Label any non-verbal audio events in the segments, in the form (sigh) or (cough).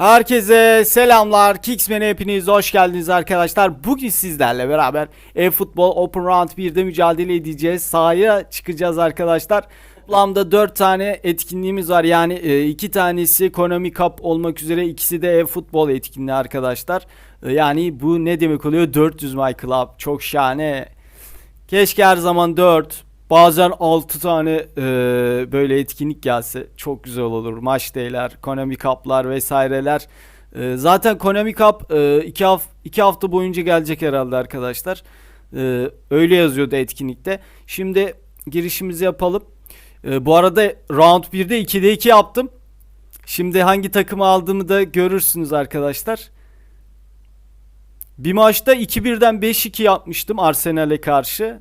Herkese selamlar. Kicksman'e hepiniz hoş geldiniz arkadaşlar. Bugün sizlerle beraber e-futbol Open Round 1'de mücadele edeceğiz. Sahaya çıkacağız arkadaşlar. Toplamda 4 tane etkinliğimiz var. Yani 2 tanesi Konami Cup olmak üzere ikisi de e-futbol etkinliği arkadaşlar. E, Yani bu ne demek oluyor? 400 My Club. Çok şahane. Keşke her zaman 4 bazen 6 tane e, böyle etkinlik gelse çok güzel olur. Maç değiller, Konami Cup'lar vesaireler. E, zaten Konami Cup 2 haf iki hafta boyunca gelecek herhalde arkadaşlar. E, öyle yazıyordu etkinlikte. Şimdi girişimizi yapalım. E, bu arada round 1'de 2'de 2 yaptım. Şimdi hangi takımı aldığımı da görürsünüz arkadaşlar. Bir maçta 2-1'den 5-2 yapmıştım Arsenal'e karşı.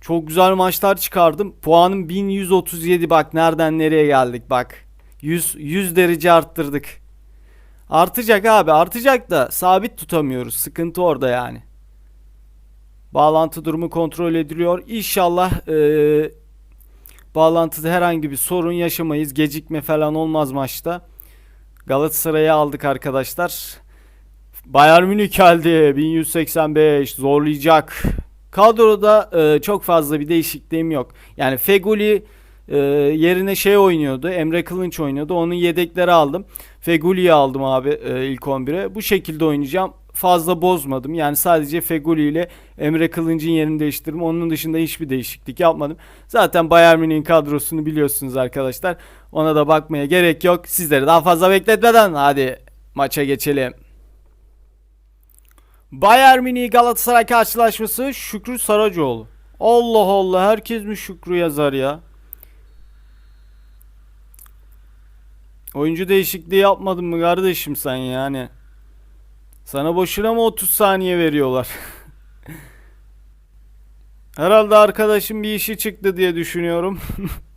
Çok güzel maçlar çıkardım. Puanım 1137 bak nereden nereye geldik bak. 100 100 derece arttırdık. Artacak abi artacak da sabit tutamıyoruz. Sıkıntı orada yani. Bağlantı durumu kontrol ediliyor. İnşallah eee bağlantıda herhangi bir sorun yaşamayız. Gecikme falan olmaz maçta. Galatasaray'ı aldık arkadaşlar. Bayern Münih geldi. 1185 zorlayacak. Kadroda e, çok fazla bir değişikliğim yok. Yani Feguli e, yerine şey oynuyordu. Emre Kılınç oynuyordu. Onun yedekleri aldım. Feguli'yi aldım abi e, ilk 11'e. Bu şekilde oynayacağım. Fazla bozmadım. Yani sadece Feguli ile Emre Kılınç'ın yerini değiştirdim. Onun dışında hiçbir değişiklik yapmadım. Zaten Bayern Münih'in kadrosunu biliyorsunuz arkadaşlar. Ona da bakmaya gerek yok. Sizleri daha fazla bekletmeden hadi maça geçelim. Bayern Münih Galatasaray karşılaşması Şükrü Saracoğlu. Allah Allah herkes mi Şükrü yazar ya? Oyuncu değişikliği yapmadın mı kardeşim sen yani? Sana boşuna mı 30 saniye veriyorlar? (laughs) Herhalde arkadaşım bir işi çıktı diye düşünüyorum.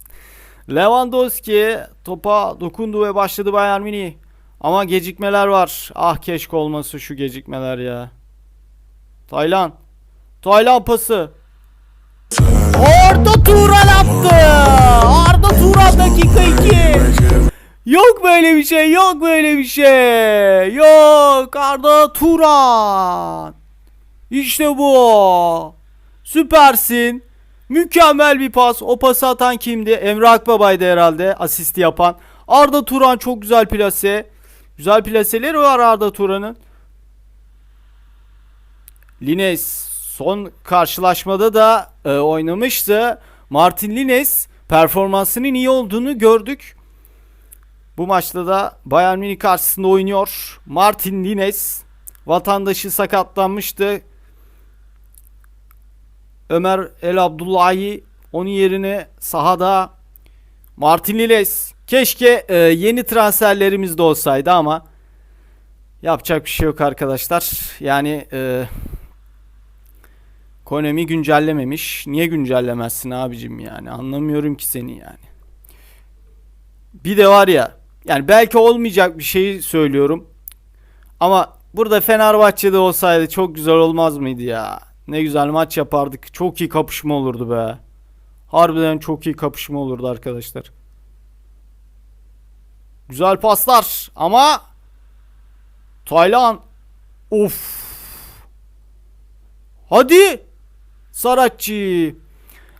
(laughs) Lewandowski topa dokundu ve başladı Bayern Münih. Ama gecikmeler var. Ah keşke olması şu gecikmeler ya. Taylan. Taylan pası. Arda Turan attı. Arda Turan dakika 2. Yok böyle bir şey. Yok böyle bir şey. Yok Arda Turan. İşte bu. Süpersin. Mükemmel bir pas. O pası atan kimdi? Emre Akbaba'ydı herhalde asisti yapan. Arda Turan çok güzel plase. Güzel plaseleri var Arda Turan'ın. Lines son karşılaşmada da e, oynamıştı. Martin Lines performansının iyi olduğunu gördük. Bu maçta da Bayern Münih karşısında oynuyor. Martin Lines vatandaşı sakatlanmıştı. Ömer El Abdullahi onun yerine sahada Martin Lines keşke e, yeni transferlerimiz de olsaydı ama yapacak bir şey yok arkadaşlar. Yani e, Konami güncellememiş. Niye güncellemezsin abicim yani? Anlamıyorum ki seni yani. Bir de var ya yani belki olmayacak bir şeyi söylüyorum. Ama burada Fenerbahçe'de olsaydı çok güzel olmaz mıydı ya? Ne güzel maç yapardık. Çok iyi kapışma olurdu be. Harbiden çok iyi kapışma olurdu arkadaşlar. Güzel paslar ama Taylan of Hadi Saratçı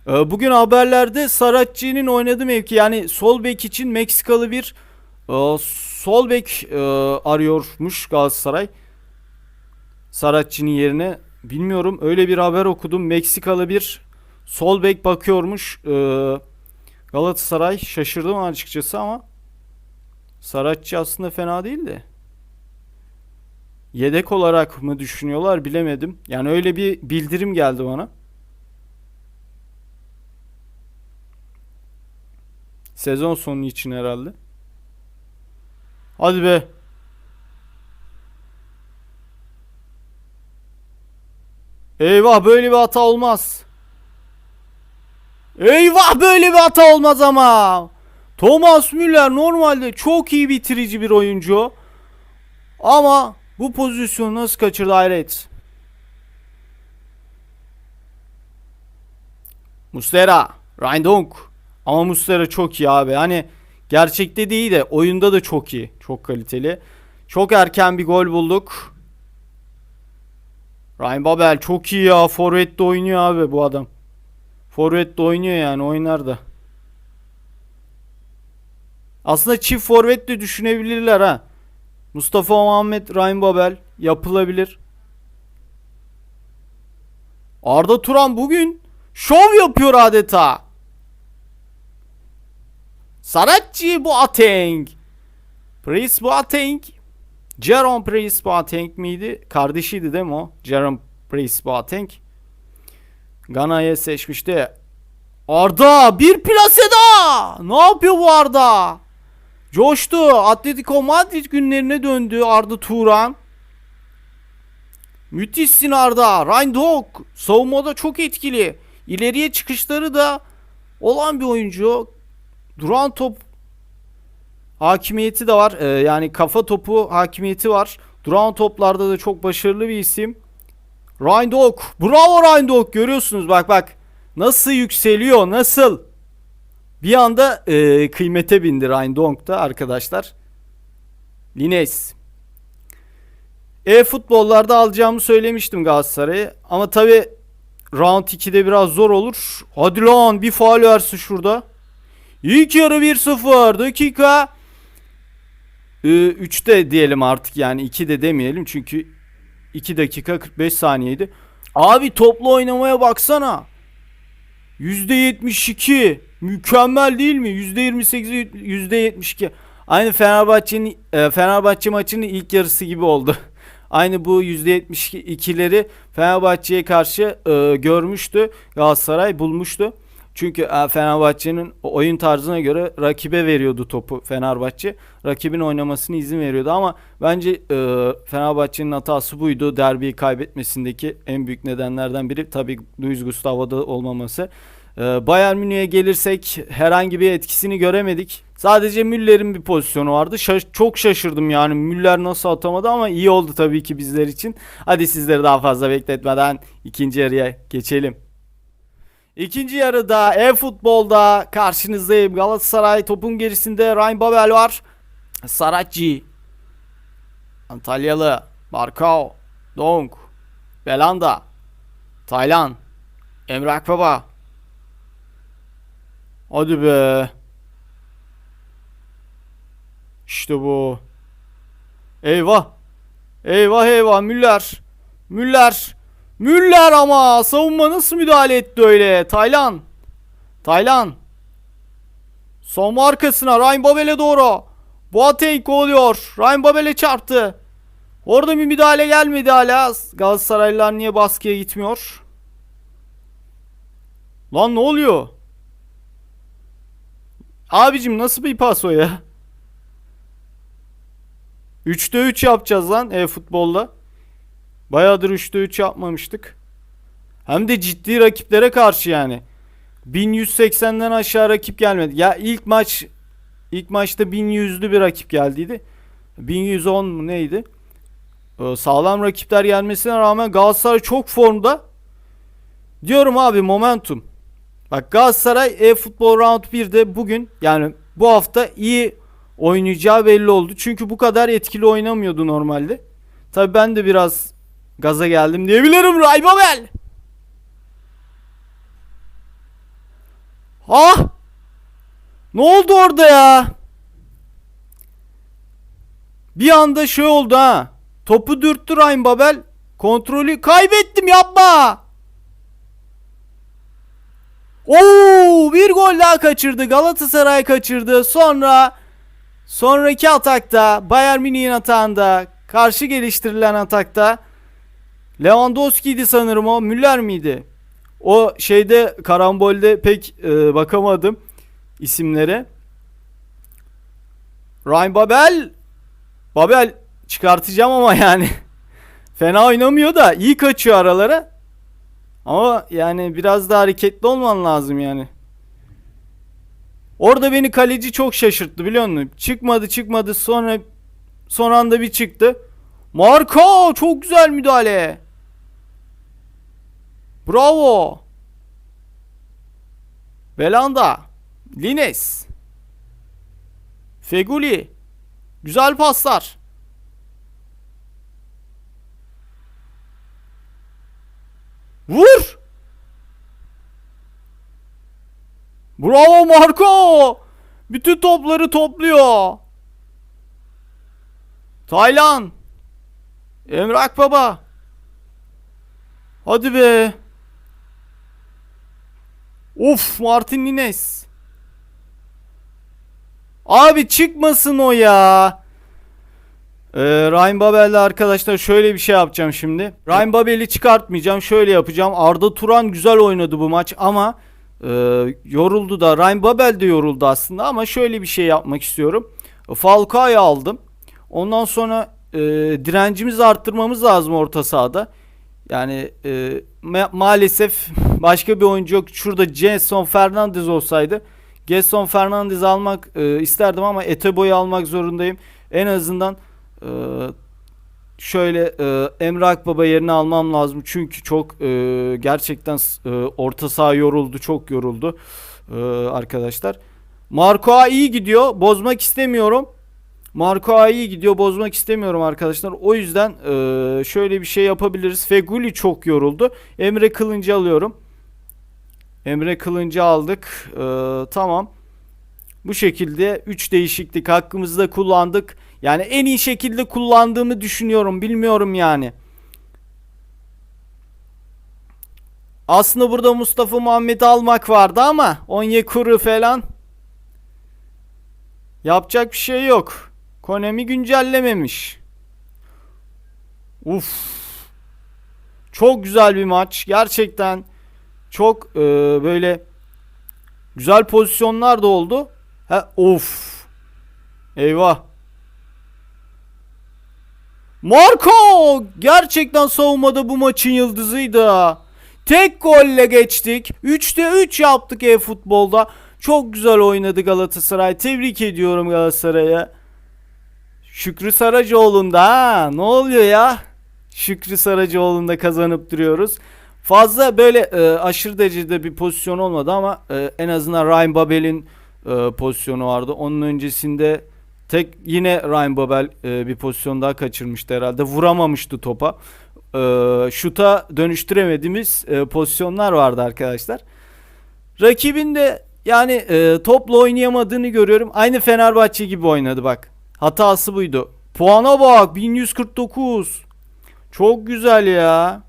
Ee, Bugün haberlerde Saratçı'nın oynadığı mevki yani sol bek için Meksikalı bir e, sol bek e, arıyormuş Galatasaray. Saratçı'nın yerine bilmiyorum öyle bir haber okudum. Meksikalı bir sol bek bakıyormuş e, Galatasaray. Şaşırdım açıkçası ama Saratçı aslında fena değildi. Yedek olarak mı düşünüyorlar bilemedim. Yani öyle bir bildirim geldi bana. Sezon sonu için herhalde. Hadi be. Eyvah böyle bir hata olmaz. Eyvah böyle bir hata olmaz ama. Thomas Müller normalde çok iyi bitirici bir oyuncu. Ama bu pozisyonu nasıl kaçırdı hayret. Mustera, Reindonk. Ama Mustera çok iyi abi. Hani Gerçekte değil de oyunda da çok iyi. Çok kaliteli. Çok erken bir gol bulduk. Ryan Babel çok iyi ya. Forvet'te oynuyor abi bu adam. Forvet'te oynuyor yani oynar da. Aslında çift forvet de düşünebilirler ha. Mustafa Muhammed, Ryan Babel yapılabilir. Arda Turan bugün şov yapıyor adeta. Saratçı Boateng. Prince Boateng. Jerome Prince Boateng miydi? Kardeşiydi değil mi o? Jerome Prince Boateng. Gana'ya seçmişti. Arda bir plase daha. Ne yapıyor bu Arda? Coştu. Atletico Madrid günlerine döndü Arda Turan. Müthişsin Arda. Reindhoek savunmada çok etkili. İleriye çıkışları da olan bir oyuncu. Duran top hakimiyeti de var. Ee, yani kafa topu hakimiyeti var. Duran toplarda da çok başarılı bir isim. Reindhoek. Bravo Reindhoek. Görüyorsunuz bak bak. Nasıl yükseliyor nasıl. Bir anda e, kıymete bindi Reindhoek da arkadaşlar. Lines. E-futbollarda alacağımı söylemiştim Galatasaray'ı. Ama tabi round 2'de biraz zor olur. Hadi lan bir faal versin şurada. İlk yarı 1-0 dakika 3'te diyelim artık yani 2 de demeyelim çünkü 2 dakika 45 saniyeydi. Abi toplu oynamaya baksana. %72 mükemmel değil mi? %28'i %72. Aynı Fenerbahçe'nin e, Fenerbahçe maçının ilk yarısı gibi oldu. (laughs) Aynı bu %72'leri Fenerbahçe'ye karşı e, görmüştü. Galatasaray bulmuştu. Çünkü e, Fenerbahçe'nin oyun tarzına göre rakibe veriyordu topu Fenerbahçe. Rakibin oynamasına izin veriyordu ama bence e, Fenerbahçe'nin hatası buydu. Derbiyi kaybetmesindeki en büyük nedenlerden biri tabii Luis Gustavo'da olmaması. E, Bayern Münih'e gelirsek herhangi bir etkisini göremedik. Sadece Müller'in bir pozisyonu vardı. Şaş- çok şaşırdım yani Müller nasıl atamadı ama iyi oldu tabii ki bizler için. Hadi sizleri daha fazla bekletmeden ikinci yarıya geçelim. İkinci yarıda e-futbolda karşınızdayım. Galatasaray topun gerisinde Ryan Babel var. Saracchi. Antalyalı. Markao. Dong. Belanda. Taylan. Emre Akbaba. Hadi be. İşte bu. Eyvah. Eyvah eyvah Müller. Müller. Müller ama savunma nasıl müdahale etti öyle? Taylan. Taylan. Son arkasına Ryan Babel'e doğru. Boateng oluyor. Ryan Babel'e çarptı. Orada bir müdahale gelmedi hala. Galatasaraylılar niye baskıya gitmiyor? Lan ne oluyor? Abicim nasıl bir pas o ya? 3'te 3 yapacağız lan e-futbolda. Bayağıdır 3'te 3 yapmamıştık. Hem de ciddi rakiplere karşı yani. 1180'den aşağı rakip gelmedi. Ya ilk maç ilk maçta 1100'lü bir rakip geldiydi. 1110 mu neydi? Ee, sağlam rakipler gelmesine rağmen Galatasaray çok formda. Diyorum abi momentum. Bak Galatasaray e-futbol round 1'de bugün yani bu hafta iyi oynayacağı belli oldu. Çünkü bu kadar etkili oynamıyordu normalde. Tabi ben de biraz gaza geldim diyebilirim Ray Babel. Ah! Ne oldu orada ya? Bir anda şey oldu ha. Topu dürttü Ryan Babel. Kontrolü kaybettim yapma. Oo, bir gol daha kaçırdı. Galatasaray kaçırdı. Sonra sonraki atakta Bayern Münih'in atağında karşı geliştirilen atakta Lewandowski'ydi sanırım o. Müller miydi? O şeyde karambolde pek e, bakamadım isimlere. Ryan Babel Babel çıkartacağım ama yani (laughs) fena oynamıyor da iyi kaçıyor aralara. Ama yani biraz daha hareketli olman lazım yani. Orada beni kaleci çok şaşırttı biliyor musun? Çıkmadı çıkmadı sonra son anda bir çıktı. Marka çok güzel müdahale. Bravo. Belanda. Lines. Feguli. Güzel paslar. Vur. Bravo Marco. Bütün topları topluyor. Taylan. Emrak Baba. Hadi be. Of Martin Nines. Abi çıkmasın o ya. Ee, Ryan Babel'le arkadaşlar şöyle bir şey yapacağım şimdi. Ryan Babel'i çıkartmayacağım. Şöyle yapacağım. Arda Turan güzel oynadı bu maç ama e, yoruldu da. Ryan Babel de yoruldu aslında ama şöyle bir şey yapmak istiyorum. Falcao'yu aldım. Ondan sonra e, direncimizi arttırmamız lazım orta sahada. Yani e, ma- maalesef başka bir oyuncu yok. Şurada Jason Fernandez olsaydı Gerson Fernandez almak e, isterdim ama Etebo'yu almak zorundayım. En azından e, şöyle e, Emre Akbaba yerine almam lazım. Çünkü çok e, gerçekten e, orta saha yoruldu. Çok yoruldu e, arkadaşlar. Marco iyi gidiyor. Bozmak istemiyorum. Marco iyi gidiyor. Bozmak istemiyorum arkadaşlar. O yüzden e, şöyle bir şey yapabiliriz. Feguli çok yoruldu. Emre Kılıncı alıyorum. Emre Kılıncı aldık. E, tamam. Bu şekilde 3 değişiklik hakkımızda kullandık. Yani en iyi şekilde kullandığımı düşünüyorum. Bilmiyorum yani. Aslında burada Mustafa Muhammed'i almak vardı ama Onyekuru falan yapacak bir şey yok. Konemi güncellememiş. Uf. Çok güzel bir maç. Gerçekten çok e, böyle güzel pozisyonlar da oldu. Ha, of. Eyvah. Marco gerçekten savunmada bu maçın yıldızıydı. Tek golle geçtik. 3'te 3 yaptık e-futbolda. Çok güzel oynadı Galatasaray. Tebrik ediyorum Galatasaray'a. Şükrü Saracoğlu'nda ha. Ne oluyor ya? Şükrü Saracoğlu'nda kazanıp duruyoruz. Fazla böyle e, aşırı derecede bir pozisyon olmadı ama e, en azından Ryan Babel'in e, pozisyonu vardı. Onun öncesinde tek yine Ryan Babel e, bir pozisyon daha kaçırmıştı herhalde. Vuramamıştı topa. E, şuta dönüştüremediğimiz e, pozisyonlar vardı arkadaşlar. Rakibin de yani e, topla oynayamadığını görüyorum. Aynı Fenerbahçe gibi oynadı bak. Hatası buydu. Puana bak 1149. Çok güzel ya.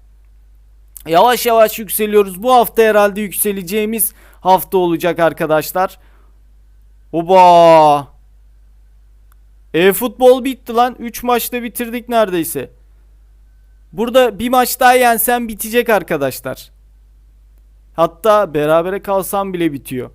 Yavaş yavaş yükseliyoruz. Bu hafta herhalde yükseleceğimiz hafta olacak arkadaşlar. Oba. E-futbol bitti lan. 3 maçta bitirdik neredeyse. Burada bir maç daha yensen bitecek arkadaşlar. Hatta berabere kalsam bile bitiyor.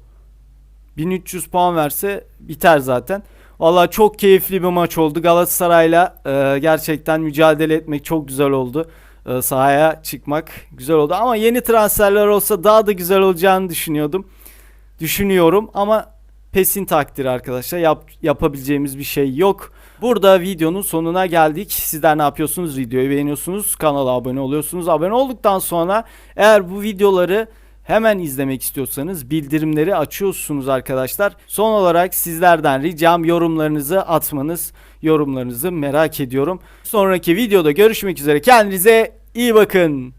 1300 puan verse biter zaten. Valla çok keyifli bir maç oldu. Galatasaray'la e, gerçekten mücadele etmek çok güzel oldu. E, sahaya çıkmak güzel oldu. Ama yeni transferler olsa daha da güzel olacağını düşünüyordum. Düşünüyorum ama pesin takdiri arkadaşlar. Yap, yapabileceğimiz bir şey yok. Burada videonun sonuna geldik. Sizler ne yapıyorsunuz? Videoyu beğeniyorsunuz. Kanala abone oluyorsunuz. Abone olduktan sonra eğer bu videoları hemen izlemek istiyorsanız bildirimleri açıyorsunuz arkadaşlar. Son olarak sizlerden ricam yorumlarınızı atmanız. Yorumlarınızı merak ediyorum. Sonraki videoda görüşmek üzere. Kendinize iyi bakın.